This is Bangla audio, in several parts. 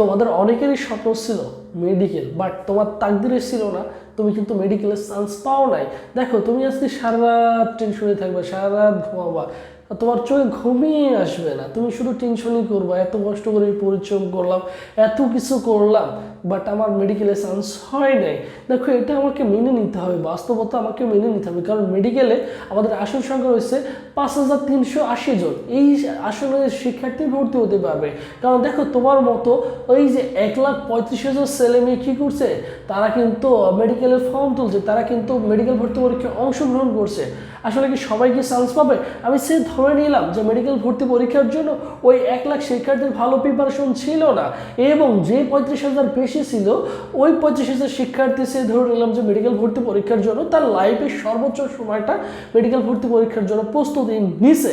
তোমাদের অনেকেরই স্বপ্ন ছিল মেডিকেল বাট তোমার তাকদিরে ছিল না। তুমি কিন্তু মেডিকেলের চান্স পাও নাই। দেখো, তুমি আজকে সারা রাত টেনশনে থাকবে সারা রাত ঘুমাবা। তোমার চোখে ঘুমিয়ে আসবে না। তুমি শুধু টেনশনই করবা, এত কষ্ট করে পরিশ্রম করলাম, এত কিছু করলাম বাট আমার মেডিকেলে চান্স হয় নাই। দেখো, এটা আমাকে মেনে নিতে হবে, বাস্তবতা আমাকে মেনে নিতে হবে, কারণ মেডিকেলে আমাদের আসন সংখ্যা হচ্ছে পাঁচ হাজার তিনশো আশি জন। এই আসনে শিক্ষার্থী ভর্তি হতে পারবে। কারণ দেখো, তোমার মতো ওই যে এক লাখ পঁয়ত্রিশ হাজার ছেলে মেয়ে কী করছে? তারা কিন্তু মেডিকেলের ফর্ম তুলছে, তারা কিন্তু মেডিকেল ভর্তি পরীক্ষায় অংশগ্রহণ করছে। আসলে কি সবাই কি চান্স পাবে? আমি সে ধরে নিলাম যে মেডিকেল ভর্তি পরীক্ষার জন্য ওই এক লাখ শিক্ষার্থীর ভালো প্রিপারেশন ছিল না। এবং যে পঁয়ত্রিশ হাজার বেশি ছিল, ওই পঁয়ত্রিশ হাজার শিক্ষার্থী সে ধরে নিলাম যে মেডিকেল ভর্তি পরীক্ষার জন্য তার লাইফের সর্বোচ্চ সময়টা মেডিকেল ভর্তি পরীক্ষার জন্য প্রস্তুতি নিছে।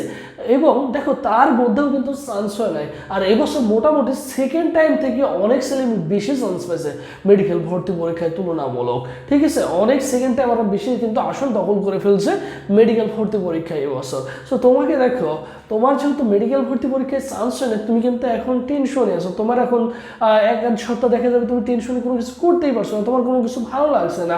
এবং দেখো, তার মধ্যেও কিন্তু চান্স হয় নাই। আর এবছর মোটামুটি সেকেন্ড টাইম থেকে অনেক ছেলে বেশি চান্স পেয়েছে মেডিকেল ভর্তি পরীক্ষায় তুলনামূলক। ঠিক আছে? অনেক সেকেন্ড টাইম আরও বেশি কিন্তু আসন দখল করে ফেলছে মেডিকেল ভর্তি পরীক্ষায় এবছর সো তোমাকে দেখো তোমার যেহেতু মেডিকেল ভর্তি পরীক্ষায় চান্স হয় না তুমি কিন্তু এখন টেনশনে আছো। তোমার এখন এক এক সপ্তাহ দেখা যাবে তুমি টেনশনে কোনো কিছু করতেই পারছ না, তোমার কোনো কিছু ভালো লাগছে না।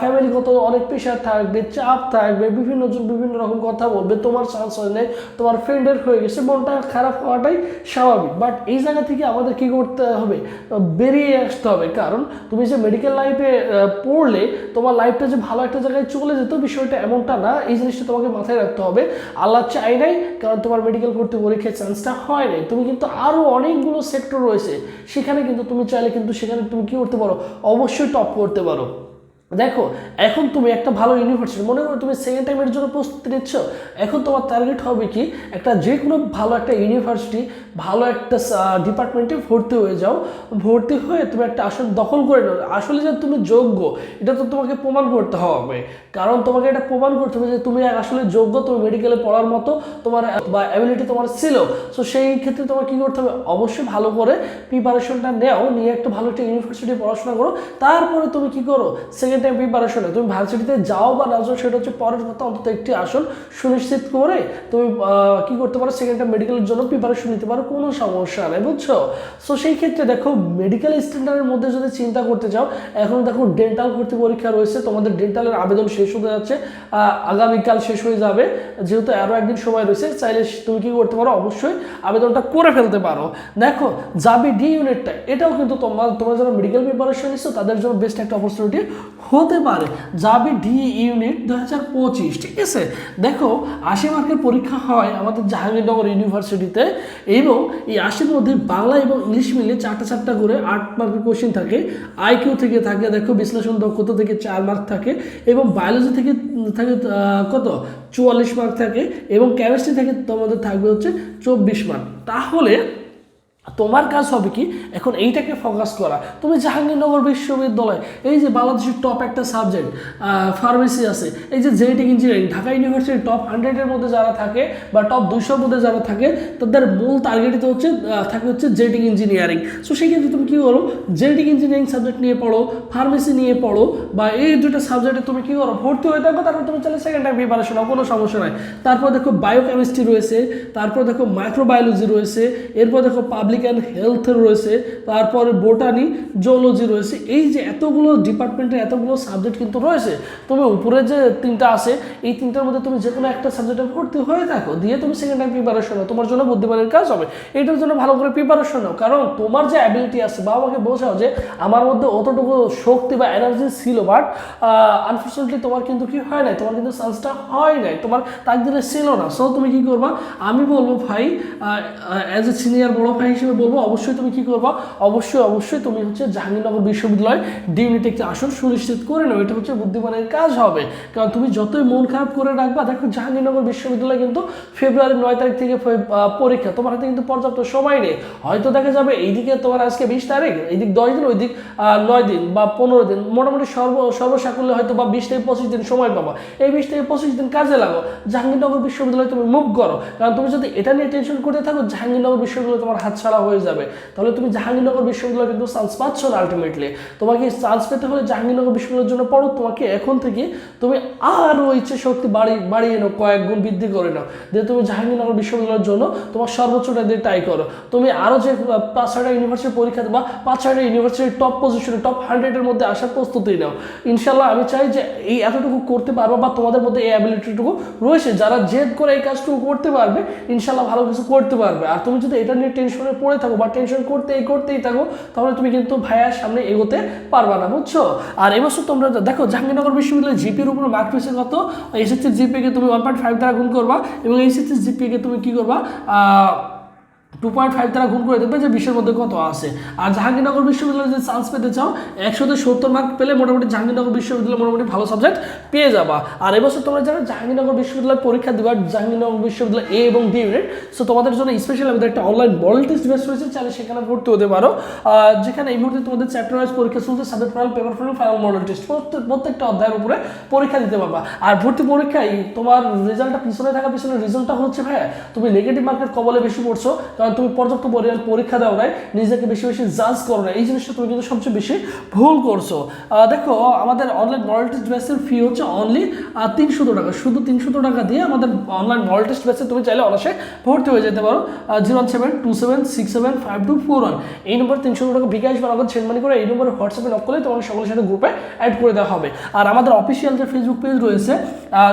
ফ্যামিলিগত অনেক প্রেশার থাকবে, চাপ থাকবে, বিভিন্ন বিভিন্ন রকম কথা বলবে, তোমার চান্স হয় নেই, তোমার ফ্রেন্ডের হয়ে গেছে, মনটা খারাপ হওয়াটাই স্বাভাবিক। বাট এই জায়গা থেকে আমাদের কি করতে হবে? বেরিয়ে আসতে হবে। কারণ তুমি যে মেডিকেল লাইফে পড়লে, তোমার লাইফটা যে ভালো একটা জায়গায় চলে যেত, বিষয়টা এমনটা না। এই জিনিসটা তোমাকে মাথায় রাখতে হবে। আল্লাহ চাই নাই, কারণ তোমার মেডিকেল ভর্তি পরীক্ষার চান্সটা হয় নাই। তুমি কিন্তু আরও অনেকগুলো সেক্টর রয়েছে। সেখানে কিন্তু তুমি চাইলে কিন্তু সেখানে তুমি কী করতে পারো? অবশ্যই টপ করতে পারো। দেখো, এখন তুমি একটা ভালো ইউনিভার্সিটি মনে করো তুমি সেকেন্ড টাইমের জন্য প্রস্তুতি নিচ্ছ, এখন তোমার টার্গেট হবে কি, একটা যে কোনো ভালো একটা ইউনিভার্সিটি ভালো একটা ডিপার্টমেন্টে ভর্তি হয়ে যাও, ভর্তি হয়ে তুমি একটা আসন দখল করে নাও। আসলে যে তুমি যোগ্য, এটা তো তোমাকে প্রমাণ করতে হবে। কারণ তোমাকে এটা প্রমাণ করতে হবে যে তুমি আসলে যোগ্য, তুমি মেডিকেলে পড়ার মতো তোমার, বা অ্যাবিলিটি তোমার ছিল। সো সেই ক্ষেত্রে তোমার কী করতে হবে? অবশ্যই ভালো করে প্রিপারেশনটা নেও, নিয়ে একটা ভালো একটা ইউনিভার্সিটি পড়াশোনা করো। তারপরে তুমি কি করো? সেকেন্ড টাইম প্রিপারেশনে তুমি ভার্সিটিতে যাও বা না যাও, সেটা হচ্ছে পরের কথা অন্তত একটি আসন সুনিশ্চিত করে তুমি কি করতে পারো? সেকেন্ড টাইম মেডিকেলের জন্য প্রিপারেশন নিতে পারো, কোনো সমস্যা নেই, বুঝছ? সো সেই ক্ষেত্রে দেখো মেডিকেল স্ট্যান্ডার্ডের মধ্যে যদি চিন্তা করতে চাও, এখন দেখো ডেন্টাল ভর্তি পরীক্ষা রয়েছে, তোমাদের ডেন্টালের আবেদন শেষ হতে যাচ্ছে আগামীকাল শেষ হয়ে যাবে। যেহেতু আরও একদিন সময় রয়েছে, চাইলে তুমি কি করতে পারো? অবশ্যই আবেদনটা করে ফেলতে পারো। দেখো, যাবি ডি ইউনিটটা এটাও কিন্তু তোমার তোমরা যারা মেডিকেল প্রিপারেশন নিচ্ছ তাদের জন্য বেস্ট একটা অপরচুনিটি হতে পারে। যাবি ডি ইউনিট দু হাজার পঁচিশ, ঠিক আছে? দেখো, আশি মার্কের পরীক্ষা হয় আমাদের জাহাঙ্গীরনগর ইউনিভার্সিটিতে এবং এই আশির মধ্যে বাংলা এবং ইংলিশ মিলে চারটা চারটা করে আট মার্কের কোশ্চেন থাকে। আইকিউ থেকে থাকে, দেখো, বিশ্লেষণ দক্ষতা থেকে চার মার্ক থাকে এবং বায়োলজি থেকে, থাকে কত? চুয়াল্লিশ মার্ক থাকে এবং কেমিস্ট্রি থেকে তোমাদের থাকবে হচ্ছে চব্বিশ মার্ক। তাহলে তোমার কাজ হবে কি, এখন এইটাকে ফোকাস করা। তুমি জাহাঙ্গীরনগর বিশ্ববিদ্যালয়, এই যে বাংলাদেশের টপ একটা সাবজেক্ট ফার্মেসি আছে, এই যে জেনেটিক ইঞ্জিনিয়ারিং ঢাকা ইউনিভার্সিটির টপ হান্ড্রেডের মধ্যে যারা থাকে বা টপ দুইশোর মধ্যে যারা থাকে, তাদের মূল টার্গেটই তো হচ্ছে থাকে হচ্ছে জেনেটিক ইঞ্জিনিয়ারিং সো সেই ক্ষেত্রে তুমি কী করো, জেনেটিক ইঞ্জিনিয়ারিং সাবজেক্ট নিয়ে পড়ো ফার্মেসি নিয়ে পড়ো, বা এই দুটো সাবজেক্টে তুমি কী করো, ভর্তি হয়ে থাকো, তারপর তুমি চলে সেকেন্ড টাইম প্রিপারেশন নাও, কোনো সমস্যা নাই। তারপর দেখো বায়োকেমিস্ট্রি রয়েছে, তারপর দেখো মাইক্রোবায়োলজি রয়েছে, এরপর দেখো পাবলিক অ্যান্ড হেলথ রয়েছে, তারপরে বোটানি জুলজি রয়েছে, এই যে এতগুলো ডিপার্টমেন্টের এতগুলো সাবজেক্ট কিন্তু রয়েছে তুমি উপরে যে তিনটা আছে, এই তিনটার মধ্যে তুমি যে কোনো একটা সাবজেক্টে ভর্তি হয়ে থাকো, দিয়ে তুমি সেকেন্ড টাইম প্রিপারেশন নাও, তোমার জন্য বুদ্ধিমানের কাজ হবে এইটার জন্য ভালো করে প্রিপারেশন নাও, কারণ তোমার যে অ্যাবিলিটি আছে বা আমাকে বোঝাও যে আমার মধ্যে অতটুকু শক্তি বা এনার্জি ছিল বাট আনফর্চুনেটলি তোমার কিন্তু কি হয় নাই, তোমার কিন্তু চান্সটা হয় নাই, তোমার তাকদিরে ছিল না সো তুমি কি করবা, আমি বলব ভাই অ্যাজ এ সিনিয়র বড় ভাই হিসেবে বলব, অবশ্যই তুমি কি করবা? অবশ্যই অবশ্যই তুমি হচ্ছে জাহাঙ্গীরনগর বিশ্ববিদ্যালয় ডি একটি আসন সুনিশ্চিত করে নাও, এটা হচ্ছে বুদ্ধিমানের কাজ হবে। কারণ তুমি যতই মন খারাপ করে রাখবা, দেখো জাহাঙ্গীরনগর বিশ্ববিদ্যালয় কিন্তু ফেব্রুয়ারির নয় তারিখ থেকে পরীক্ষা। তোমার হাতে কিন্তু পর্যাপ্ত সময় নেই। হয়তো দেখা যাবে এইদিকে তোমার আজকে বিশ তারিখ, এইদিক দশ দিন ওই দিক নয় দিন বা পনেরো দিন। মোটামুটি সর্ব, সর্বসাকুল্যে হয়তো বা বিশ থেকে পঁচিশ দিন সময় পাবা। এই বিশ থেকে পঁচিশ দিন কাজে লাগো। জাহাঙ্গীরনগর বিশ্ববিদ্যালয় তুমি মুভ করো। কারণ তুমি যদি এটা নিয়ে টেনশন করতে থাকো, জাহাঙ্গীরনগর বিশ্ববিদ্যালয় তোমার হাতছাড়া ছাড়া হয়ে যাবে। তাহলে তুমি জাহাঙ্গীরনগর বিশ্ববিদ্যালয় কিন্তু চান্স পাচ্ছ না আলটিমেটলি তোমাকে চান্স পেতে হলে জাহাঙ্গীরনগর বিশ্ববিদ্যালয়ের জন্য পড়ো। তোমাকে এখন থেকে তুমি আরও ইচ্ছে শক্তি বাড়ি, বাড়িয়ে নাও, কয়েক গুণ বৃদ্ধি করে নাও। দিয়ে তুমি জাহাঙ্গীরনগর বিশ্ববিদ্যালয়ের জন্য তোমার সর্বোচ্চটা দিয়ে ট্রাই করো। তুমি আরও যে পাঁচ ছয়টা ইউনিভার্সিটির পরীক্ষা বা পাঁচ ছয়টা ইউনিভার্সিটির টপ পজিশনে টপ হান্ড্রেডের মধ্যে আসার প্রস্তুতি নাও। ইনশাল্লাহ আমি চাই যে এই এতটুকু করতে পারব বা তোমাদের মধ্যে এই অ্যাবিলিটিটুকু রয়েছে। যারা জেদ করে এই কাজটুকু করতে পারবে ইনশাল্লাহ ভালো কিছু করতে পারবে। আর তুমি যদি এটা নিয়ে টেনশনে পড়ে থাকো বা টেনশন করতেই করতেই থাকো, তাহলে তুমি কিন্তু ভাইয়ার সামনে এগোতে পারবা না, বুঝছ? আর এবছর তোমরা দেখো, জাহাঙ্গীরনগর বিশ্ববিদ্যালয়ের জিপির উপরে মার্ক পেয়েছে কত? এসএসসি জিপিকে তুমি ওয়ান পয়েন্ট ফাইভ দ্বারা গুণ করবা এবং এসএসসি জিপিকে তুমি কী করবা? টু পয়েন্ট ফাইভ দ্বারা গুণ করে দেখবে যে বিশের মধ্যে কত আছে। আর জাহাঙ্গীরনগর বিশ্ববিদ্যালয়ে যদি চান্স পেতে চাও, একশোতে সত্তর মার্ক পেলে মোটামুটি জাহাঙ্গীরনগর বিশ্ববিদ্যালয় মোটামুটি ভালো সাবজেক্ট পেয়ে যাবা। আর এবছর তোমরা যারা জাহাঙ্গীরনগর বিশ্ববিদ্যালয় পরীক্ষা দিবা জাহাঙ্গীরনগর বিশ্ববিদ্যালয় এ এবং ডি ইউনিট সো তোমাদের জন্য স্পেশাল আমাদের একটা অনলাইন মডেল টেস্ট বেস রয়েছে, চাইলে সেখানে ভর্তি হতে পারো। যেখানে এই মুহূর্তে তোমাদের চ্যাপ্টার ওয়াইজ পরীক্ষা চলছে subject final paper final final model test প্রত্যেকটা অধ্যায়ের উপরে পরীক্ষা দিতে পারবা। আর ভর্তি পরীক্ষায় তোমার রেজাল্টটা পিছনে থাকা, পিছনে রেজাল্টটা হচ্ছে ভাইয়া তুমি নেগেটিভ মার্কের কবলে বেশি পড়ছো। কারণ তুমি পর্যাপ্ত পরিমাণ পরীক্ষা দাও নাই, নিজেকে বেশি বেশি জাজ করো না এই জিনিসটা তুমি কিন্তু সবচেয়ে বেশি ভুল করছ। দেখো, আমাদের অনলাইন মডেল টেস্ট ব্যাচের ফি হচ্ছে অনলি তিনশো টাকা। শুধু তিনশো টাকা দিয়ে আমাদের অনলাইন মডেল টেস্ট ব্যাচে তুমি চাইলে অনাসে ভর্তি হয়ে যেতে পারো। Zero one seven two seven six seven five two four one এই নম্বর তিনশো টাকা বিকাশ বা নগদ করে এই নম্বরে হোয়াটসঅ্যাপে নক করলে তোমাকে সকলের সাথে গ্রুপে অ্যাড করে দেওয়া হবে। আর আমাদের অফিসিয়াল যে ফেসবুক পেজ রয়েছে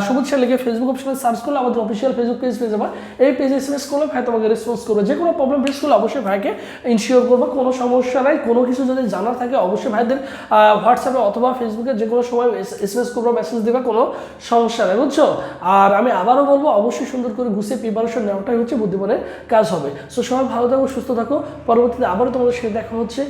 সবুজ লিখে ফেসবুক অপশনে সার্চ করলে আমাদের অফিসিয়াল ফেসবুক পেজ পেয়ে যাবে। এই পেজে এস এম এস করলে ভাই তোমাকে রেসপন্স করবে যে কোনো প্রবলেম ফেস করলে অবশ্যই ভাইকে ইনশিওর করব। কোনো সমস্যা নাই। কোনো কিছু যদি জানার থাকে, অবশ্যই ভাইদের হোয়াটসঅ্যাপে অথবা ফেসবুকে যে কোনো সময় এস এম এস করব মেসেজ দেবে, কোনো সমস্যা নেই, বুঝছ? আর আমি আবারও বলব, অবশ্যই সুন্দর করে গুছিয়ে প্রিপারেশন নেওয়াটাই হচ্ছে বুদ্ধিমানের কাজ হবে। সো সবাই ভালো থাকো, সুস্থ থাকো। পরবর্তীতে আবারও তোমাদের সাথে দেখা হচ্ছে।